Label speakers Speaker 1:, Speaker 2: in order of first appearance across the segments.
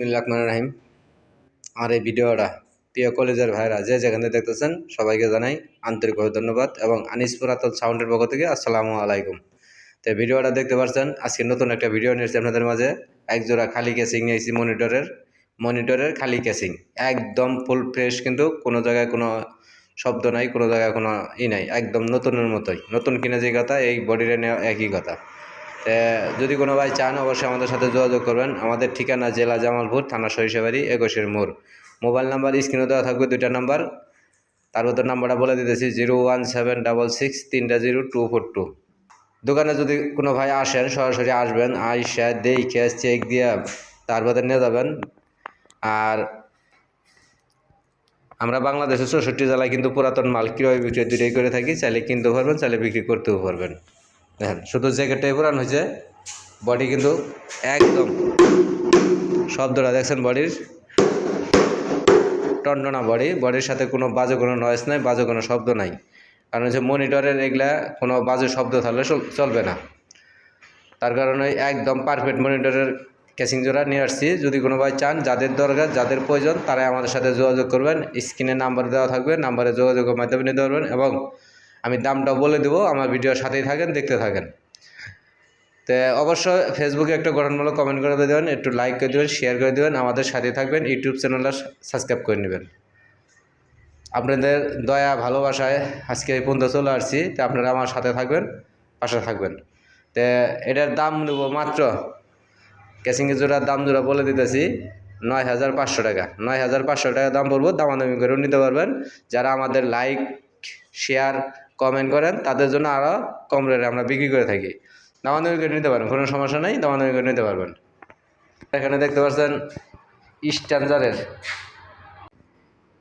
Speaker 1: রাহিম। আর এই ভিডিওটা প্রিয় কলেজের ভাইরা যে যেখানে দেখতেছেন, সবাইকে জানাই আন্তরিকভাবে ধন্যবাদ এবং আনিস পুরাতন সাউন্ডের পক্ষ থেকে আসসালামু আলাইকুম। তো ভিডিওটা দেখতে পাচ্ছেন আজকে নতুন একটা ভিডিও নিয়েছি আপনাদের মাঝে। একজোড়া খালি কেসিং নিয়েছি মনিটরের মনিটরের খালি কেসিং একদম ফুল ফ্রেশ কিন্তু কোনো জায়গায় কোনো শব্দ নাই, কোনো জায়গায় কোনো ই নাই। একদম নতুনের মতোই। নতুন কিনে যে কথা, এই বডিরে নেওয়া একই কথা। যদি কোনো ভাই চান, অবশ্যই আমাদের সাথে যোগাযোগ করবেন। আমাদের ঠিকানা জেলা জামালপুর, থানা সরিষাবাড়ি, একুশের মোড়। মোবাইল নাম্বার স্ক্রিনে দেওয়া থাকবে দুইটা নাম্বার। তার মধ্যে নাম্বারটা বলে দিতেছি, zero one seven double six তিনটা জিরো টু ফোর টু। দোকানে যদি কোনো ভাই আসেন, সরাসরি আসবেন, আইসা দেখে, চেক দিয়ে তার বাদে নিয়ে যাবেন। আর আমরা বাংলাদেশের চৌষট্টি জেলায় কিন্তু পুরাতন মাল ক্রয় বিক্রয় দুটোই করে থাকি। চাইলে কিনতেও পারবেন, চাইলে বিক্রি করতেও পারবেন। দেখেন, শুধু জ্যাকেটটাই পুরান হয়েছে বডি কিন্তু একদম, শব্দটা দেখছেন বডির টন্ডনা বডি বডির সাথে কোনো বাজে কোনো নয়েস নাই, বাজে কোনো শব্দ নাই। কারণ হচ্ছে মনিটরের এগুলা কোনো বাজে শব্দ থাকলে চল- চলবে না। তার কারণে একদম পারফেক্ট মনিটরের ক্যাসিং জোড়া নিয়ে আসছি। যদি কোনো ভাই চান, যাদের দরকার, যাদের প্রয়োজন, তারাই আমাদের সাথে যোগাযোগ করবেন। স্ক্রিনে নাম্বার দেওয়া থাকবে নাম্বারে যোগাযোগের মাধ্যমে নিতে পারবেন এবং আমি দামটাও বলে দেবো, আমার ভিডিওর সাথেই থাকেন, দেখতে থাকেন। তো অবশ্যই ফেসবুকে একটা গঠনমূলক কমেন্ট করে দেবেন, একটু লাইক করে দেবেন শেয়ার করে দেবেন, আমাদের সাথে থাকবেন ইউটিউব চ্যানেলটা সাবস্ক্রাইব করে নেবেন। আপনাদের দয়া, ভালোবাসায় আজকে এই পর্যন্ত চলে আসছি, তো আপনারা আমার সাথে থাকবেন, পাশে থাকবেন। তো এটার দাম নেব মাত্র ক্যাসিংয়ের জোড়ার দাম জোড়া বলে দিতেছি, নয় হাজার পাঁচশো টাকা। নয় হাজার পাঁচশো টাকা দাম পড়ব দামাদামি করেও নিতে পারবেন। যারা আমাদের লাইক শেয়ার কমেন্ট করেন, তাদের জন্য আরও কম রেটে আমরা বিক্রি করে থাকি। দামাদামি করে নিতে পারেন কোনো সমস্যা নেই, দামাদামি করে নিতে পারবেন। এখানে দেখতে পাচ্ছেন স্ট্যান্ডারের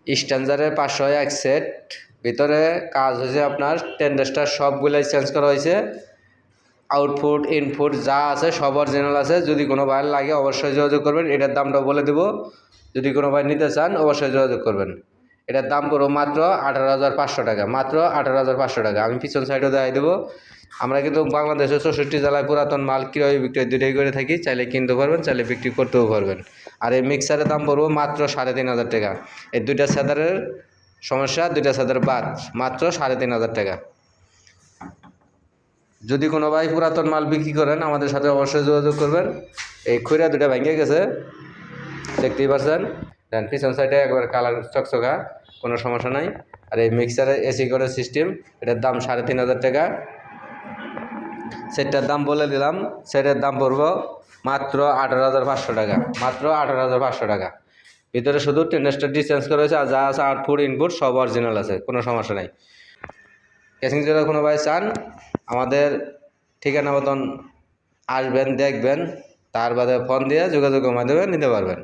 Speaker 1: স্ট্যান্ডারের পাঁচশো এক সেট ভিতরে কাজ হয়েছে আপনার টেন্ডেস্টার সবগুলাই চেঞ্জ করা হয়েছে। আউটপুট ইনপুট যা আছে, সব অরিজিনাল আছে। যদি কোনো ভাইয়ের লাগে, অবশ্যই যোগাযোগ করবেন, এটার দামটা বলে দেবো। যদি কোনো ভাই নিতে চান, অবশ্যই যোগাযোগ করবেন। এটার দাম করব মাত্র আঠারো হাজার পাঁচশো টাকা, মাত্র আঠারো হাজার পাঁচশো টাকা। আমি পিছন সাইডও দেখাই দেবো। আমরা কিন্তু বাংলাদেশের চৌষট্টি জেলায় পুরাতন মাল ক্রয় বিক্রয় দুটোই করে থাকি, চাইলে কিনতে পারবেন, চাইলে বিক্রি করতেও পারবেন। আর এই মিক্সারের দাম পড়ব মাত্র সাড়ে তিন হাজার টাকা। এই দুইটা সেদারের সমস্যা, দুইটা সেদার বাদ, মাত্র সাড়ে তিন হাজার টাকা। যদি কোনো ভাই পুরাতন মাল বিক্রি করেন, আমাদের সাথে অবশ্যই যোগাযোগ করবেন। এই খুঁড়া দুটা ভেঙে গেছে। দেখতেই পাচ্ছেন দেন পিছন সাইডে একবার কালার চকচকা। কোনো সমস্যা নাই। আর এই মিক্সারে এসি করে সিস্টেম এটার দাম সাড়ে তিন হাজার টাকা। সেটার দাম বলে দিলাম, সেটার দাম পড়ব মাত্র আঠারো হাজার পাঁচশো টাকা, মাত্র আঠারো হাজার পাঁচশো টাকা। ভিতরে শুধু টেন্ডেস্টার চেঞ্জ করা হয়েছে, আর যা আছে আউটপুট ইনপুট সব অরিজিনাল আছে, কোনো সমস্যা নাই। ক্যাসিং যদি কোনো ভাই চান, আমাদের ঠিকানা মতন আসবেন, দেখবেন, তার বাদে ফোন দিয়ে যোগাযোগের মাধ্যমে নিতে পারবেন।